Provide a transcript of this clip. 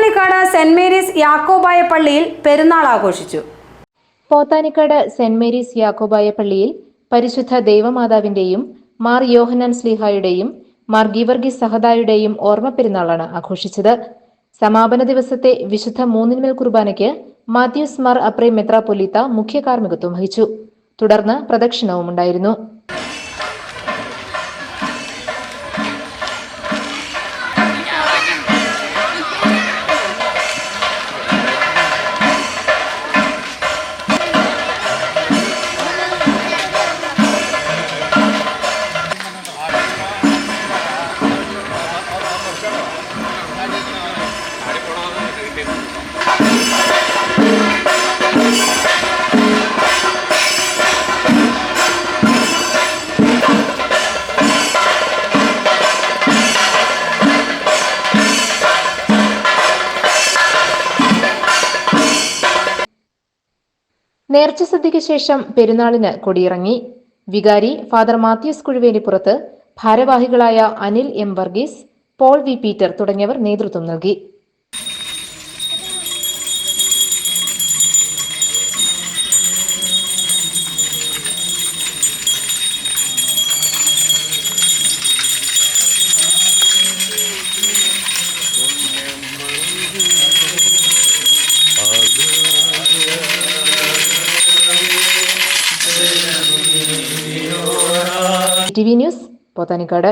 Pothanikkad saint Mary's Yakobaya പള്ളിയിൽ പെരുന്നാൾ ആഘോഷിച്ചു. പോത്താനിക്കാട് സെന്റ് മേരീസ് യാക്കോബായ പള്ളിയിൽ പരിശുദ്ധ ദൈവമാതാവിന്റെയും മാർ യോഹനാൻ സ്ലിഹായുടെയും മാർ ഗീവർഗി സഹദായുടെയും ഓർമ്മ പെരുന്നാളാണ് ആഘോഷിച്ചത്. സമാപന ദിവസത്തെ വിശുദ്ധ മൂന്നിന്മേൽ കുർബാനയ്ക്ക് മാത്യൂസ് മാർ അപ്രേ മെത്രാപൊലീത്ത മുഖ്യ കാർമ്മികത്വം വഹിച്ചു. തുടർന്ന് പ്രദക്ഷിണവും ഉണ്ടായിരുന്നു നേർച്ച സദ്യയ്ക്ക് ശേഷം പെരുന്നാളിന് കൊടിയിറങ്ങി. വികാരി ഫാദർ മാത്യൂസ് കുഴുവേലിപ്പുറത്ത് ഭാരവാഹികളായ Anil M Varghese Paul V Peter തുടങ്ങിയവർ നേതൃത്വം നൽകി. T V news Pothanikkad